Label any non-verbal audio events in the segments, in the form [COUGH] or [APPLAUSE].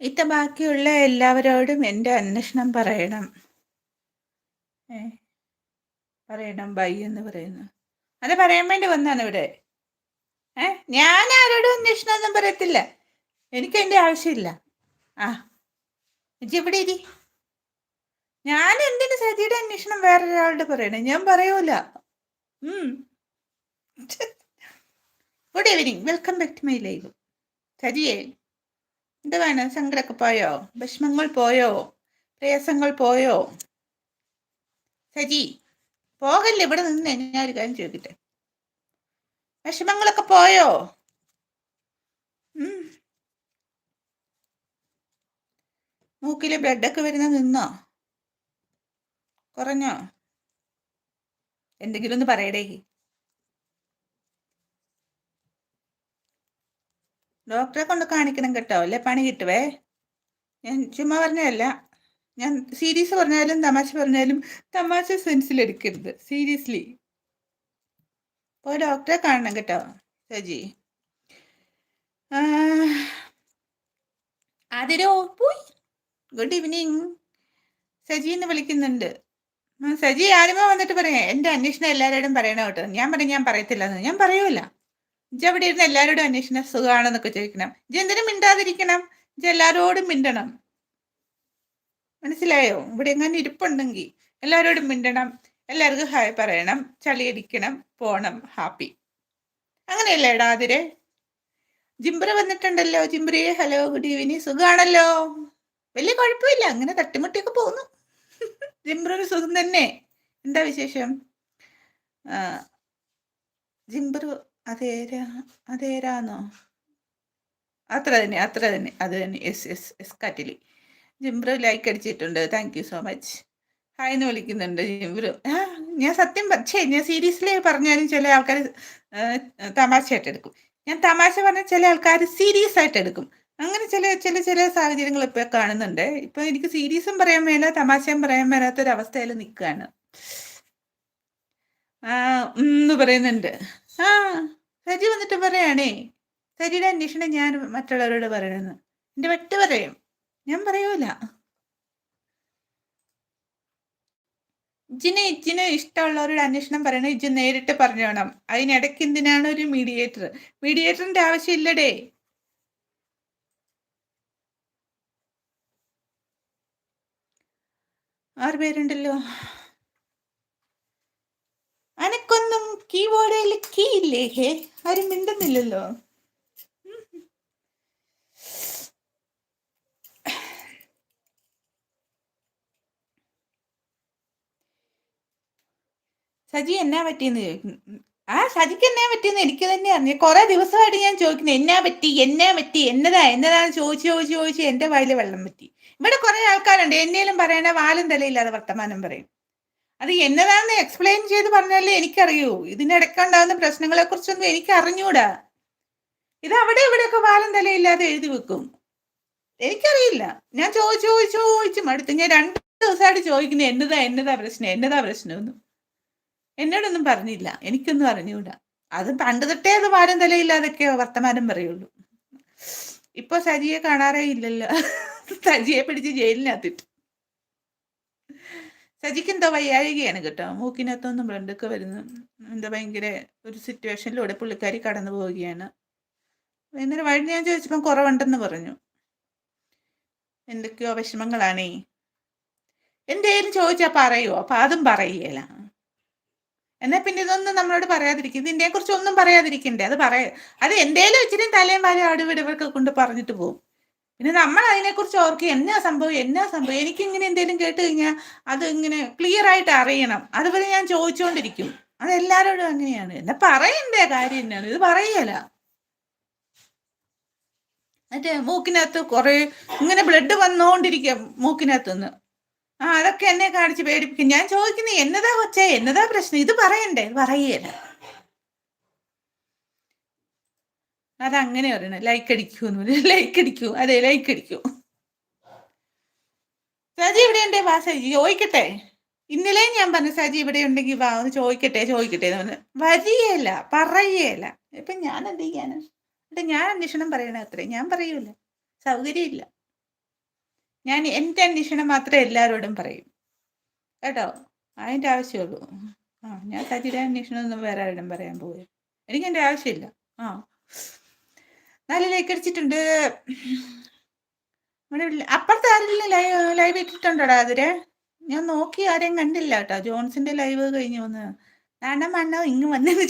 ഇത്ത ബാക്കിയുള്ള എല്ലാവരോടും എന്റെ അന്വേഷണം പറയണം. ഏ പറയണം ബൈ എന്ന് പറയുന്നു. അത് പറയാൻ വേണ്ടി വന്നാണ് ഇവിടെ. ഏ ഞാൻ ആരോടും അന്വേഷണം ഒന്നും പറയത്തില്ല. എനിക്ക് എന്റെ ആവശ്യമില്ല. ആ ഇജ്ജ് എവിടെ ഇരി? ഞാൻ എന്തിനു സതിയുടെ അന്വേഷണം വേറൊരാളോട് പറയണേ? ഞാൻ പറയൂല. Good evening welcome back to my live സജിയേ എന്ത് വേണം? സങ്കടമൊക്കെ പോയോ? വിഷമങ്ങൾ പോയോ? പ്രയാസങ്ങൾ പോയോ? സജി പോകല്ലേ? ഇവിടെ നിന്ന് ഞാൻ ഒരു കാര്യം ചോദിക്കട്ടെ. വിഷമങ്ങളൊക്കെ പോയോ? മൂക്കിൽ ബ്ലഡൊക്കെ വരുന്ന നിന്നോ? കുറഞ്ഞോ? എന്തെങ്കിലും ഒന്ന് പറയടേ. ഡോക്ടറെ കൊണ്ട് കാണിക്കണം കേട്ടോ. അല്ലേ? പണി കിട്ടുവേ. ഞാൻ ചുമ്മാ പറഞ്ഞതല്ല. ഞാൻ സീരീസ് പറഞ്ഞാലും തമാശ പറഞ്ഞാലും തമാശ സെൻസിൽ എടുക്കരുത്. സീരിയസ്ലി. പോയി ഡോക്ടറെ കാണണം കേട്ടോ സജി. ആതിരോ പോയി. Good evening. സജി എന്ന് വിളിക്കുന്നുണ്ട്. സജി ആദ്യമേ വന്നിട്ട് പറയാം. എന്റെ അന്വേഷണം എല്ലാവരോടും പറയണം കേട്ടോ? ഞാൻ പറയും ഞാൻ പറയത്തില്ല ഞാൻ പറയൂല ഇജ അവിടെ ഇരുന്ന് എല്ലാവരോടും അന്വേഷണം സുഖമാണെന്നൊക്കെ ചോദിക്കണം. ഇജ എന്തിനും മിണ്ടാതിരിക്കണം ഇജ എല്ലാവരോടും മിണ്ടണം. മനസ്സിലായോ? ഇവിടെ എങ്ങനെ ഇരിപ്പുണ്ടെങ്കിൽ എല്ലാവരോടും മിണ്ടണം എല്ലാവർക്കും ഹായ് പറയണം ചളിയടിക്കണം പോണം ഹാപ്പി അങ്ങനെയല്ലേ ഇടാതിരെ ജിംബ്ര വന്നിട്ടുണ്ടല്ലോ ജിംബ്രിയെ ഹലോ ഗുഡ് ഈവനിങ് സുഖമാണല്ലോ വലിയ കുഴപ്പമില്ല അങ്ങനെ തട്ടിമുട്ടിയൊക്കെ പോകുന്നു. [LAUGHS] ജിംബ്ര ഒരു സുഖം തന്നെ. എന്താ വിശേഷം? ജിംബ്രു അതേരാ അതേരാന്നോ? അത്ര തന്നെ അത്ര തന്നെ. അത് തന്നെ. എസ് എസ് എസ് കാറ്റിലി ജിംബ്രു ലൈക്ക് അടിച്ചിട്ടുണ്ട്. Thank you so much hi എന്ന് വിളിക്കുന്നുണ്ട് ജിംബ്രു ഞാൻ സത്യം പക്ഷേ ഞാൻ സീരിയസ്ലി പറഞ്ഞാലും ചില ആൾക്കാർ തമാശയായിട്ട് എടുക്കും. ഞാൻ തമാശ പറഞ്ഞ ചില ആൾക്കാർ സീരിയസ് ആയിട്ട് എടുക്കും. അങ്ങനെ ചില ചില ചില സാഹചര്യങ്ങൾ ഇപ്പൊ കാണുന്നുണ്ട്. ഇപ്പൊ എനിക്ക് സീരിയസും പറയാൻ മേല തമാശയും പറയാൻ മേലാത്തൊരവസ്ഥയിൽ നിൽക്കുകയാണ് എന്ന് പറയുന്നുണ്ട്. ആ സജി വന്നിട്ട് പറയാണേ തരിയുടെ അന്വേഷണം ഞാൻ മറ്റുള്ളവരോട് പറയണെന്ന് എന്റെ വെട്ട് പറയും. ഞാൻ പറയൂല. ഇജിന് ഇജിന് ഇഷ്ടമുള്ളവരുടെ അന്വേഷണം പറയണേ ഇജ്ജ് നേരിട്ട് പറഞ്ഞോണം അതിനിടയ്ക്ക് എന്തിനാണ് ഒരു മീഡിയേറ്റർ മീഡിയേറ്ററിന്റെ ആവശ്യമില്ലടേ ആറ് പേരുണ്ടല്ലോ. അനക്കൊന്നും കീബോർഡിൽ കീ ഇല്ലേ? ഹേ ആരും മിണ്ടുന്നില്ലല്ലോ. സജി എന്നാ പറ്റിയെന്ന് ചോദിക്കുന്നു. ആ സജിക്ക് എന്നാ പറ്റിയെന്ന് എനിക്ക് തന്നെ അറിഞ്ഞു. കുറെ ദിവസമായിട്ട് ഞാൻ ചോദിക്കുന്നു എന്നാ പറ്റി? എന്നാ പറ്റി? എന്നതാ? എന്നതാന്ന് ചോദിച്ചു ചോദിച്ചു ചോദിച്ചു എന്റെ വായിൽ വെള്ളം പറ്റി ഇവിടെ കുറെ ആൾക്കാരുണ്ട്. എന്നേലും പറയണ വാലും തലയില്ലാതെ വർത്തമാനം പറയും. അത് എന്നതാണെന്ന് എക്സ്പ്ലെയിൻ ചെയ്ത് പറഞ്ഞാലേ എനിക്കറിയൂ. ഇതിനിടയ്ക്കുണ്ടാകുന്ന പ്രശ്നങ്ങളെ കുറിച്ചൊന്നും എനിക്ക് അറിഞ്ഞൂടാ ഇത് അവിടെ ഇവിടെയൊക്കെ വാലം തലയില്ലാതെ എഴുതി വെക്കും. എനിക്കറിയില്ല. ഞാൻ ചോദിച്ചു ചോദിച്ചു ചോദിച്ചു മടുത്തു. ഞാൻ രണ്ട് ദിവസമായിട്ട് ചോദിക്കുന്നു എന്നതാ എന്നതാ പ്രശ്നം? എന്നതാ പ്രശ്നമൊന്നും? എന്നോടൊന്നും പറഞ്ഞില്ല. എനിക്കൊന്നും അറിഞ്ഞൂടാ. അത് പണ്ട് തൊട്ടേ അത് വാരം തലയില്ലാതൊക്കെ വർത്തമാനം പറയുള്ളൂ. ഇപ്പൊ സജിയെ കാണാറേ ഇല്ലല്ലോ. സജിയെ പിടിച്ച് ജയിലിനകത്തിട്ട്. സജിക്ക് എന്തോ വയ്യാഴികയാണ് കേട്ടോ. മൂക്കിനകത്തൊന്നും ബ്ലഡൊക്കെ വരുന്നു എന്താ ഭയങ്കര ഒരു സിറ്റുവേഷനിലൂടെ പുള്ളിക്കാരി കടന്നു പോവുകയാണ്. ഇന്നലെ വഴി ഞാൻ ചോദിച്ചപ്പം കുറവുണ്ടെന്ന് പറഞ്ഞു. എന്തൊക്കെയോ വിഷമങ്ങളാണേ. എന്തേലും ചോദിച്ചാൽ പറയുമോ അപ്പൊ അതും പറയുകയില്ല എന്നാ പിന്നെ ഇതൊന്നും നമ്മളോട് പറയാതിരിക്കും. ഇതിനെ കുറിച്ച് ഒന്നും പറയാതിരിക്കണ്ടേ? അത് പറയ അത് എന്തേലും ഇച്ചിരി തലയും വാലും അടുവിടവൊക്കെ കൊണ്ട് പറഞ്ഞിട്ട് പോകും പിന്നെ നമ്മൾ അതിനെക്കുറിച്ച് ഓർക്കുക എന്നാ സംഭവം എന്നാ സംഭവം? എനിക്ക് ഇങ്ങനെ എന്തെങ്കിലും കേട്ട് കഴിഞ്ഞാൽ അത് ഇങ്ങനെ ക്ലിയർ ആയിട്ട് അറിയണം. അതുവരെ ഞാൻ ചോദിച്ചുകൊണ്ടിരിക്കും അത് അങ്ങനെയാണ്. എന്നെ പറയണ്ടേ കാര്യം തന്നെയാണ് ഇത് പറയല. മറ്റേ മൂക്കിനകത്ത് കുറെ ഇങ്ങനെ ബ്ലഡ് വന്നുകൊണ്ടിരിക്കുക മൂക്കിനകത്തുനിന്ന്. ആ അതൊക്കെ എന്നെ കാണിച്ച് പേടിപ്പിക്കും. ഞാൻ ചോദിക്കുന്നത് എന്നതാ കൊച്ചേ? എന്നതാ പ്രശ്നം? ഇത് പറയണ്ടേ? പറയല. അതങ്ങനെ പറയണം. ലൈക്ക് അടിക്കൂ എന്ന് ലൈക്ക് [LAUGHS] അടിക്കൂ. അതെ ലൈക്ക് അടിക്കൂ. സജി ഇവിടെ ഉണ്ടേ വാ സജി ചോദിക്കട്ടെ. ഇന്നലെ ഞാൻ പറഞ്ഞു സജി ഇവിടെ ഉണ്ടെങ്കിൽ വാ ഒന്ന് ചോദിക്കട്ടെ ചോദിക്കട്ടെ എന്ന് പറഞ്ഞു. വരികയല്ല പറയുകയല്ല ഇപ്പൊ ഞാൻ എന്ത് ചെയ്യാന്? ഞാൻ അന്വേഷണം പറയണ അത്രേ. ഞാൻ പറയൂല. സൗകര്യമില്ല. ഞാൻ എന്റെ അന്വേഷണം മാത്രമേ എല്ലാവരോടും പറയും. കേട്ടോ? അതിന്റെ ആവശ്യമുള്ളൂ ആ ഞാൻ സജിയുടെ അന്വേഷണം ഒന്നും വേറെ ആരോടും പറയാൻ പോകുക എനിക്ക് എന്റെ ആവശ്യമില്ല. ആ. നല്ല ലൈക്ക് അടിച്ചിട്ടുണ്ട്. അപ്പുറത്തെ ആരെങ്കിലും ലൈവ് ലൈവ് ഇട്ടിട്ടുണ്ടോടാ അതിരെ? ഞാൻ നോക്കി ആരെയും കണ്ടില്ല കേട്ടോ. ജോൺസിന്റെ ലൈവ് കഴിഞ്ഞു വന്ന്. നാണം മണ്ണോ ഇങ്ങ് വന്നെന്ന്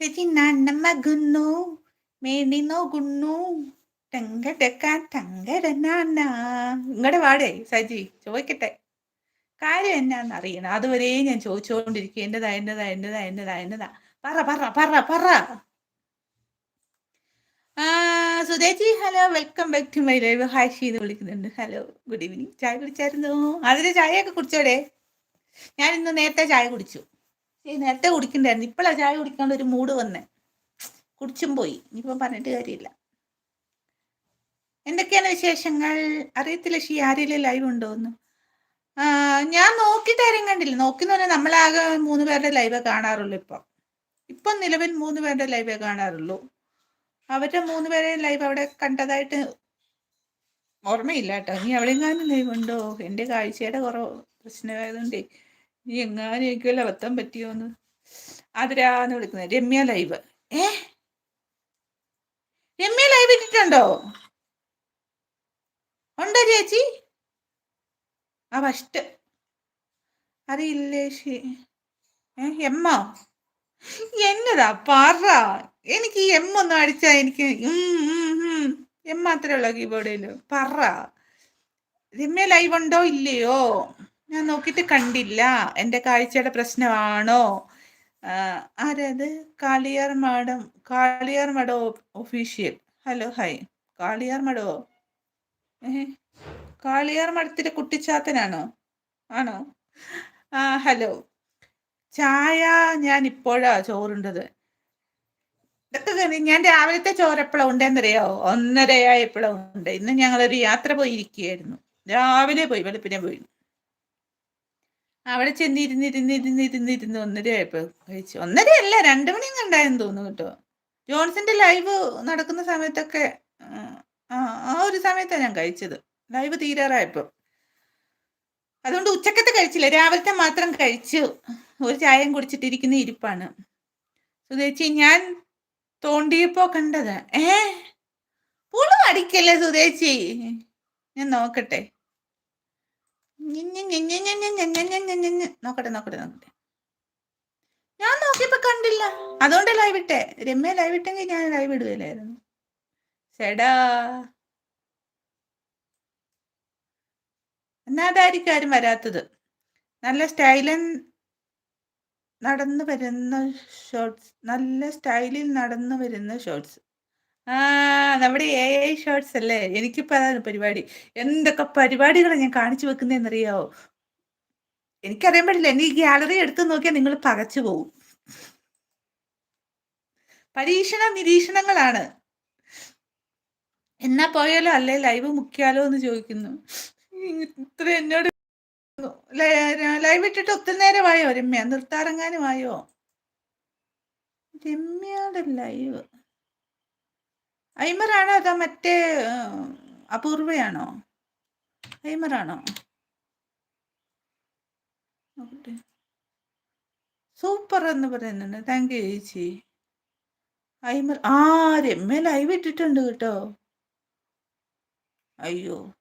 ചേച്ചി നണ്ണം ഗുന്നു മേണിന്നോ ഗുണ്ണു ടങ്ക ടക്ക ടങ്കരനാന ഇങ്ങടെ വാടേ സജി ചോദിക്കട്ടെ. കാര്യം എന്നാന്ന് അറിയണം. അതുവരെ ഞാൻ ചോദിച്ചുകൊണ്ടിരിക്കും എന്റേതാ എന്റേതാ എന്റേതാ എന്റേതാ എന്റേതാ. പറ പറ പറ പറ. Sudheji hello welcome back to my live hi എന്ന് വിളിക്കുന്നുണ്ട്. ഹലോ ഗുഡ് ഈവനിങ് ചായ കുടിച്ചായിരുന്നു? അതിന് ചായയൊക്കെ കുടിച്ചോടെ? ഞാൻ ഇന്ന് നേരത്തെ ചായ കുടിച്ചു. നേരത്തെ കുടിക്കണ്ടായിരുന്നു. ഇപ്പോഴാണ് ചായ കുടിക്കാണ്ട് ഒരു മൂഡ് വന്നേ. കുടിച്ചും പോയി. ഇനിയിപ്പം പറഞ്ഞിട്ട് കാര്യമില്ല. എന്തൊക്കെയാണ് വിശേഷങ്ങൾ? അറിയത്തില്ല ഷീ ആരെങ്കിലും ലൈവ് ഉണ്ടോ എന്ന്. ഞാൻ നോക്കിയിട്ട് ആരും കണ്ടില്ല. നോക്കിന്ന് പറഞ്ഞാൽ നമ്മളാകെ മൂന്ന് പേരുടെ ലൈവേ കാണാറുള്ളൂ ഇപ്പം. ഇപ്പം നിലവിൽ മൂന്ന് പേരുടെ ലൈവേ കാണാറുള്ളൂ. അവരുടെ മൂന്ന് പേരെയും ലൈവ് അവിടെ കണ്ടതായിട്ട് ഓർമ്മയില്ല കേട്ടോ നീ എവിടെയെങ്ങാനും ലൈവ് ഉണ്ടോ? എന്റെ കാഴ്ചയുടെ കുറവ് പ്രശ്നമായതുകൊണ്ടേ. നീ എങ്ങാനും എനിക്കല്ല അബദ്ധം പറ്റിയോന്ന്. അതിരാന്ന് വിളിക്കുന്നത്. രമ്യ ലൈവ് ഏ? രമ്യ ലൈവ് ഇട്ടിട്ടുണ്ടോ? ഉണ്ടോ ചേച്ചി? ആ ഫസ്റ്റ് അറിയില്ലേ ശി ഏ എമ്മോ? എന്നതാ? പറ. എനിക്ക് എം ഒന്നും അടിച്ചാൽ എനിക്ക്. എം മാത്രമേ ഉള്ളൂ കീബോർഡിൽ പറ. രമ്യ ലൈവ് ഉണ്ടോ ഇല്ലയോ? ഞാൻ നോക്കിയിട്ട് കണ്ടില്ല. എന്റെ കാഴ്ചയുടെ പ്രശ്നമാണോ? ആരത്? കാളിയാർ മാഡം. കാളിയാർ മഡോ ഒഫീഷ്യൽ ഹലോ ഹായ് കാളിയാർ മഡോ? ഏ കാളിയാർ മഠത്തിലെ കുട്ടിച്ചാത്തനാണോ? ആണോ? ആ ഹലോ ചായ ഞാൻ ഇപ്പോഴാ ചോറുണ്ടത്. ഇതൊക്കെ ഞാൻ രാവിലത്തെ ചോറ് എപ്പോഴാ ഉണ്ടെന്നറിയോ? ഒന്നരയായപ്പോഴാ ഉണ്ട്. ഇന്ന് ഞങ്ങളൊരു യാത്ര പോയിരിക്കുകയായിരുന്നു. രാവിലെ പോയി വെളുപ്പിനെ പോയി. അവിടെ ചെന്നിരുന്നിരുന്നിരുന്നിരുന്നിരുന്ന് ഒന്നരയായപ്പോ കഴിച്ചു. ഒന്നരയല്ല രണ്ടു മണി കണ്ടായെന്ന് തോന്നുന്നു കേട്ടോ. ജോൺസിന്റെ ലൈവ് നടക്കുന്ന സമയത്തൊക്കെ ആ ഒരു സമയത്താണ് ഞാൻ കഴിച്ചത്. ലൈവ് തീരാറായപ്പോ. അതുകൊണ്ട് ഉച്ചക്കത്തെ കഴിച്ചില്ല. രാവിലത്തെ മാത്രം കഴിച്ചു. ഒരു ചായയും കുടിച്ചിട്ടിരിക്കുന്ന ഇരിപ്പാണ്. സുധേച്ചി ഞാൻ തോണ്ടിയപ്പോ കണ്ടത് ഏ പുളു അടിക്കല്ലേ സുതേച്ചി ഞാൻ നോക്കട്ടെ നോക്കട്ടെ നോക്കട്ടെ നോക്കട്ടെ ഞാൻ നോക്കിയപ്പോ കണ്ടില്ല അതുകൊണ്ട് ലൈവ് ഇട്ടേ രമ്യ ലൈവ് ഇട്ടെങ്കിൽ ഞാൻ ലൈവ് ഇടുകയില്ലായിരുന്നു ചേടാ എന്നാ അതായിരിക്കും ആരും വരാത്തത് നല്ല സ്റ്റൈലൻ നടന്നു വരുന്ന ഷോർട്സ് നല്ല സ്റ്റൈലിൽ നടന്നു വരുന്ന ഷോർട്സ് ആ നമ്മുടെ എ ഐ ഷോർട്സ് അല്ലേ? എനിക്കിപ്പോ അതാണ് പരിപാടി. എന്തൊക്കെ പരിപാടികളാണ് ഞാൻ കാണിച്ചു വെക്കുന്നതെന്നറിയാവോ എനിക്കറിയാൻ പറ്റില്ല. എന്റെ ഈ ഗാലറി എടുത്തു നോക്കിയാൽ നിങ്ങൾ പകച്ചു പോകും പരീക്ഷണ നിരീക്ഷണങ്ങളാണ്. എന്നാ പോയാലോ? അല്ലേ? ലൈവ് മുക്കിയാലോ എന്ന് ചോദിക്കുന്നു. ഇത്ര എന്നോട് ലൈവ് ഇട്ടിട്ട് ഒത്തിരി നേരമായോ? രമ്യ നിർത്താറങ്ങാനുമായോ രമ്യയുടെ ലൈവ്. ഐമറാണോ അതോ മറ്റേ അപൂർവയാണോ? ഐമറാണോ? സൂപ്പർ എന്ന് പറയുന്നുണ്ട്. താങ്ക് യു ചേച്ചി. ഐമർ ആ രമ്യ ലൈവ് ഇട്ടിട്ടുണ്ട് കേട്ടോ. അയ്യോ.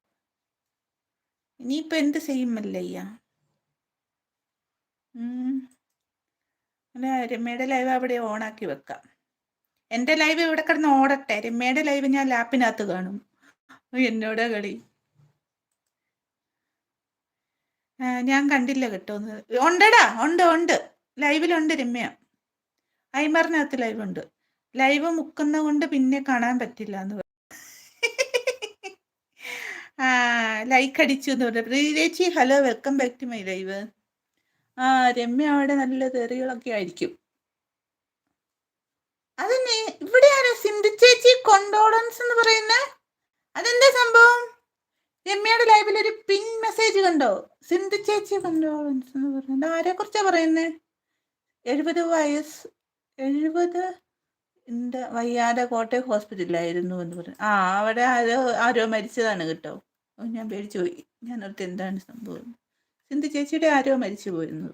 ഇനിയിപ്പോ എന്ത് ചെയ്യുമല്ലയ്യാ? അല്ല രമ്യയുടെ ലൈവ് അവിടെ ഓണാക്കി വെക്കാം. എന്റെ ലൈവ് ഇവിടെ കിടന്ന് ഓടട്ടെ. രമ്യയുടെ ലൈവ് ഞാൻ ലാപ്പിനകത്ത് കാണും. എന്നോട് കളി. ഞാൻ കണ്ടില്ല കേട്ടോ ഒന്ന്. ഉണ്ടടാ ഉണ്ട് ഉണ്ട്. ലൈവിലുണ്ട് രമ്യ. ഐമറിനകത്ത് ലൈവ് ഉണ്ട്. ലൈവ് മുക്കുന്ന കൊണ്ട് പിന്നെ കാണാൻ പറ്റില്ല എന്ന് ലൈക്ക് അടിച്ചു എന്ന് പറഞ്ഞു പ്രീതേച്ചി hello welcome back to my live ആ രമ്യ അവിടെ നല്ല തെറികളൊക്കെ ആയിരിക്കും. അതന്നെ ഇവിടെ ആരാ സിന്ധു ചേച്ചി കൊണ്ടോളൻസ് എന്ന് പറയുന്ന? അതെന്താ സംഭവം? രമ്യയുടെ ലൈവിൽ ഒരു പിൻ മെസ്സേജ് കണ്ടോ? സിന്ധു ചേച്ചി കൊണ്ടോളൻസ് എന്ന് പറയുന്നത്. ആരെ കുറിച്ചാ പറയുന്നത് എഴുപത് വയസ്സ് എഴുപത് എന്താ വയ്യാതെ കോട്ടയം ഹോസ്പിറ്റലിലായിരുന്നു എന്ന് പറഞ്ഞു ആ അവിടെ ആരോ ആരോ മരിച്ചതാണ് കേട്ടോ. ഞാൻ പേടിച്ചു പോയി. ഞാൻ ഓർത്ത് എന്താണ് സംഭവം? സിന്ധു ചേച്ചിയുടെ ആരോ മരിച്ചു പോയിരുന്നു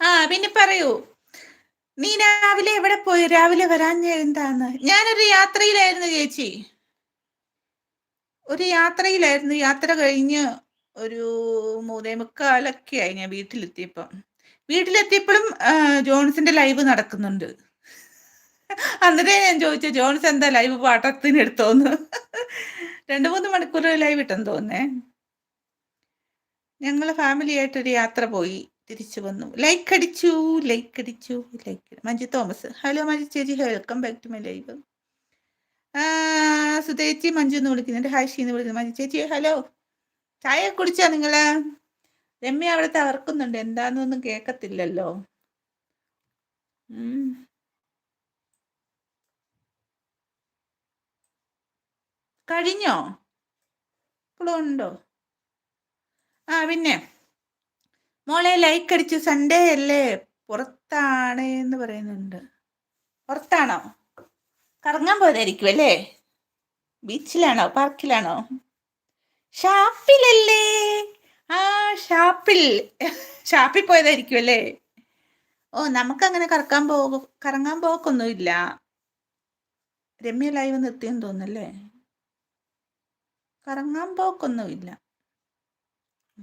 ആ പിന്നെ പറയൂ. നീ രാവിലെ എവിടെ പോയി? രാവിലെ വരാൻ എന്താന്ന്? ഞാനൊരു യാത്രയിലായിരുന്നു ചേച്ചി. ഒരു യാത്രയിലായിരുന്നു. യാത്ര കഴിഞ്ഞ് ഒരു മൂന്നേ മുക്കാലൊക്കെ ആയി ഞാൻ വീട്ടിലെത്തിയപ്പം. വീട്ടിലെത്തിയപ്പോഴും ജോൺസിന്റെ ലൈവ് നടക്കുന്നുണ്ട്. അന്നേരം ഞാൻ ചോദിച്ചു ജോൺസ് എന്താ ലൈവ് പാട്ടത്തിന് എടുത്തോന്ന് രണ്ടു മൂന്ന് മണിക്കൂർ ലൈവ് ഇട്ടെന്ന് തോന്നേ ഞങ്ങൾ ഫാമിലി ആയിട്ടൊരു യാത്ര പോയി തിരിച്ചു വന്നു. ലൈക്ക് അടിച്ചു ലൈക്ക് അടിച്ചു ലൈക്ക് മഞ്ജു തോമസ്. ഹലോ മഞ്ജു ചേച്ചി. Welcome back to my live സുതേച്ചി Manju എന്ന് വിളിക്കുന്നുണ്ട്. ഹായ് ഷീന്ന് വിളിക്കുന്നു മഞ്ജു ചേച്ചി ഹലോ ചായ കുടിച്ചാ നിങ്ങൾ? രമ്യ അവിടെ തകർക്കുന്നുണ്ട് എന്താണെന്നൊന്നും കേൾക്കത്തില്ലല്ലോ. കഴിഞ്ഞോ? ഇപ്പോഴും ഉണ്ടോ? ആ പിന്നെ. മോളെ ലൈക്ക് അടിച്ചു സൺഡേ അല്ലേ? പുറത്താണ് എന്ന് പറയുന്നുണ്ട്. പുറത്താണോ? കറങ്ങാൻ പോയതായിരിക്കും അല്ലേ? ബീച്ചിലാണോ? പാർക്കിലാണോ? ഷാപ്പിലല്ലേ? ആ ഷാപ്പിൽ. ഷാപ്പിൽ പോയതായിരിക്കും അല്ലേ? ഓ നമുക്കങ്ങനെ കറക്കാൻ പോ കറങ്ങാൻ പോക്കൊന്നുമില്ല. രമ്യ ലൈവ് നിർത്തിയെന്ന് തോന്നുന്നല്ലേ കറങ്ങാൻ പോക്കൊന്നുമില്ല.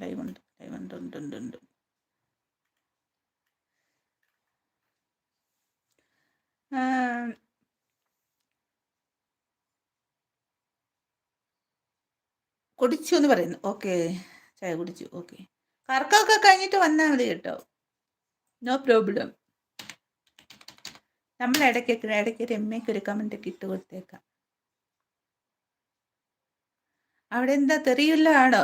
ലൈവ് ഉണ്ട് ഉണ്ട് ഉണ്ട് ഉണ്ട് കുടിച്ചു എന്ന് പറയുന്നു. ഓക്കെ. ചായ കുടിച്ചു. ഓക്കെ. കറക്കമൊക്കെ കഴിഞ്ഞിട്ട് വന്നാൽ മതി കേട്ടോ. No problem. നമ്മൾ ഇടയ്ക്ക് ഇടയ്ക്ക് രമ്യക്ക് ഒരു കമന്റ് ഒക്കെ ഇട്ട് കൊടുത്തേക്കാം. അവിടെ എന്താ തെറിയില്ല ആണോ?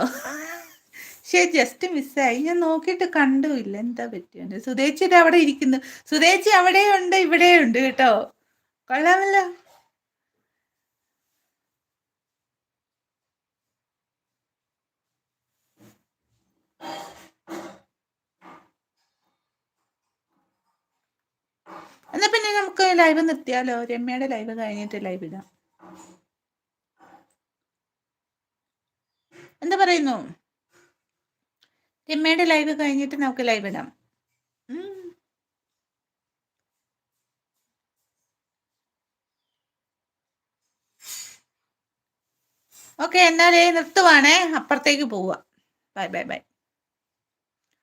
ശരി ജസ്റ്റ് മിസ്സായി ഞാൻ നോക്കിയിട്ട് കണ്ടുമില്ല എന്താ പറ്റിയുണ്ട് സുധേച്ചിയുടെ അവിടെ ഇരിക്കുന്നു. സുധേച്ചി അവിടെയുണ്ട് ഇവിടെയുണ്ട് കേട്ടോ. കൊള്ളാമല്ലോ. എന്നാ പിന്നെ നമുക്ക് ലൈവ് നിർത്തിയാലോ? രമ്യയുടെ ലൈവ് കഴിഞ്ഞിട്ട് ലൈവ് ഇടാം. എന്താ പറയുന്നു? രമ്യയുടെ ലൈവ് കഴിഞ്ഞിട്ട് നമുക്ക് ലൈവ് ഇടാം. ഓക്കെ എന്നാലേ നിർത്തുവാണേ. അപ്പുറത്തേക്ക് പോവുക. Bye bye bye